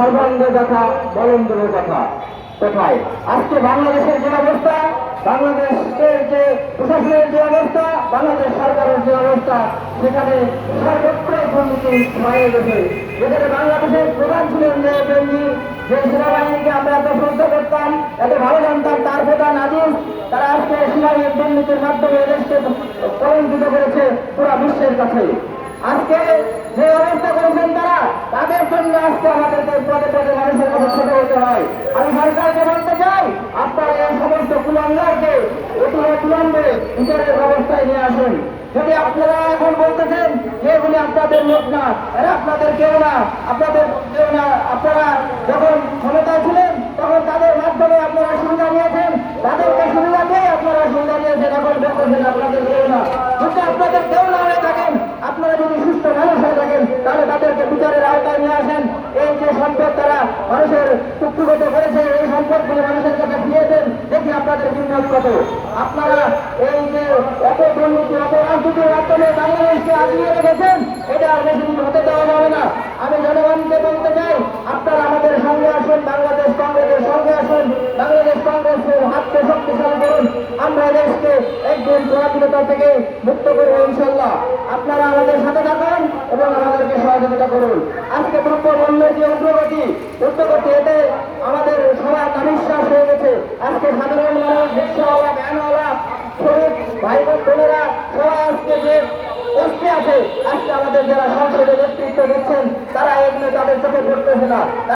সর্বাঙ্গ কথা, বলন্দের কথা। কোথায়? আজকে বাংলাদেশের যে অবস্থা, বাংলাদেশের যে প্রশাসনের যে অবস্থা, বাংলাদেশ সরকারের যে অবস্থা, সেখানে সর্বত্র দুর্নীতি হয়ে গেছে। যেখানে বাংলাদেশের প্রধান ছিলেন যে বেঙ্গি যে সেনাবাহিনীকে আমরা এত শ্রদ্ধা করতাম, এত ভালো জানতাম, তার প্রধান আজিজ, তারা আজকে সীমাহীন দুর্নীতির মাধ্যমে এদেশকে কলঙ্কিত করেছে পুরা বিশ্বের কাছে। আজকে যে অবস্থা করেছেন তারা তাদের জন্য আজকে আমাদেরকে বলতে যদি আপনারা এখন বলতেছেন আপনাদের লোক না আপনাদের কেউ না, আপনাদের কেউ না, আপনারা যখন ক্ষমতায় ছিলেন তখন তাদের মাধ্যমে আপনারা সুবিধা নিয়েছেন তাদেরকে সুবিধা দিয়ে আপনারা সুবিধা নিয়েছেন এখন বলতেছেন আপনাদের কেউ না যদি আপনাদের কেউ না হয়ে থাকেন আপনারা যদি সুস্থ মানুষ হয়ে থাকেন তাহলে তাদেরকে বিচারের আওতায় নিয়ে আসেন এই যে সম্পদ তারা মানুষের চুক্তিগত করেছে, এই সম্পদগুলি মানুষের কাছে দেন দেখি আপনাদের বিনিয়োগ কত। আপনারা এই যে অত দুর্নীতি অত রাজনীতির মাধ্যমে বাংলাদেশকে আগিয়ে রেখেছেন, এটা আর বেশি হতে দেওয়া যাবে না। আমি জনগণকে বলতে চাই, আপনারা আমাদের সঙ্গে আসুন, বাংলাদেশ কংগ্রেসের সঙ্গে আসুন, বাংলাদেশ কংগ্রেসের হাতকে শক্তিশালী করুন। আমরা দেশকে একদিন পরাধীনতা থেকে মুক্ত করব ইনশাল্লাহ। আপনারা আমাদের সাথে থাকুন এবং আমাদেরকে সহযোগিতা করুন আজকে দ্রব্য মূল্যের যে উগ্রগতি উগ্রগতি এতে আমাদের সবার অবিশ্বাস হয়ে গেছে আজকে সাধারণ মানুষ ভাই বোন বোনেরা আজকে আমাদের যারা সংসদে নেতৃত্ব দিচ্ছেন, তারা এগুলো তাদের চোখে পড়তেছে না।